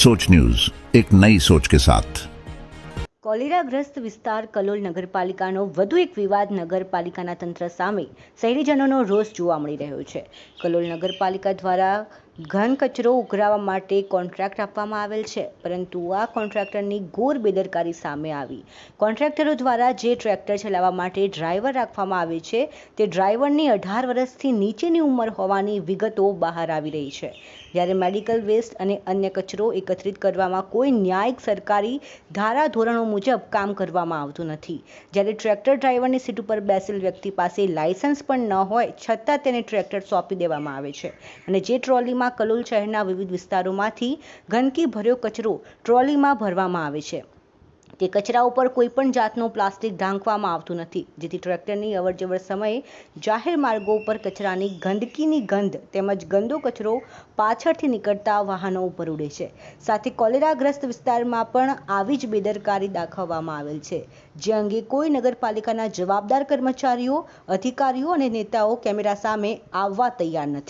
सोच न्यूज एक नई सोच के साथ કોલેરાગ્રસ્ત વિસ્તાર કલોલ નગરપાલિકાનો વધુ એક વિવાદ નગરપાલિકાના તંત્ર સામે શહેરીજનોનો રોષ જોવા મળી રહ્યો છે કલોલ નગરપાલિકા દ્વારા ઘન કચરો ઉઘરાવવા માટે કોન્ટ્રાક્ટ આપવામાં આવેલ છે, પરંતુ આ કોન્ટ્રાક્ટરની ઘોર બેદરકારી સામે આવી. કોન્ટ્રાક્ટરો દ્વારા જે ટ્રેક્ટર ચલાવવા માટે ડ્રાઈવર રાખવામાં આવે છે, તે ડ્રાઈવરની અઢાર વર્ષથી નીચેની ઉંમર હોવાની વિગતો બહાર આવી રહી છે. જ્યારે મેડિકલ વેસ્ટ અને અન્ય કચરો એકત્રિત કરવામાં કોઈ ન્યાયિક સરકારી ધારા ધોરણો મુજબ કામ કરવામાં આવતું નથી. જ્યારે ટ્રેક્ટર ડ્રાઈવરની સીટ ઉપર બેસેલ વ્યક્તિ પાસે લાયસન્સ પણ ન હોય, છતાં તેને ટ્રેક્ટર સોંપી દેવામાં આવે છે. અને જે ટ્રોલીમાં કલોલ શહેરના વિવિધ વિસ્તારોમાંથી ગંદકી ભર્યો કચરો ટ્રોલીમાં ભરવામાં આવે છે. તે કચરા ઉપર કોઈ પણ જાતનું પ્લાસ્ટિક ઢાંકવામાં આવતું નથી, જેથી ટ્રેક્ટરની અવરજવર સમયે જાહેર માર્ગો ઉપર કચરાની ગંદકીની ગંધ તેમજ ગંદો કચરો પાછળથી નીકળતા વાહનો ઉપર ઉડે છે. સાથે કોલેરાગ્રસ્ત વિસ્તારમાં પણ આવી જ બેદરકારી દાખવવામાં આવેલ છે. જે અંગે કોઈ નગરપાલિકાના જવાબદાર કર્મચારીઓ, અધિકારીઓ અને નેતાઓ કેમેરા સામે આવવા તૈયાર નથી.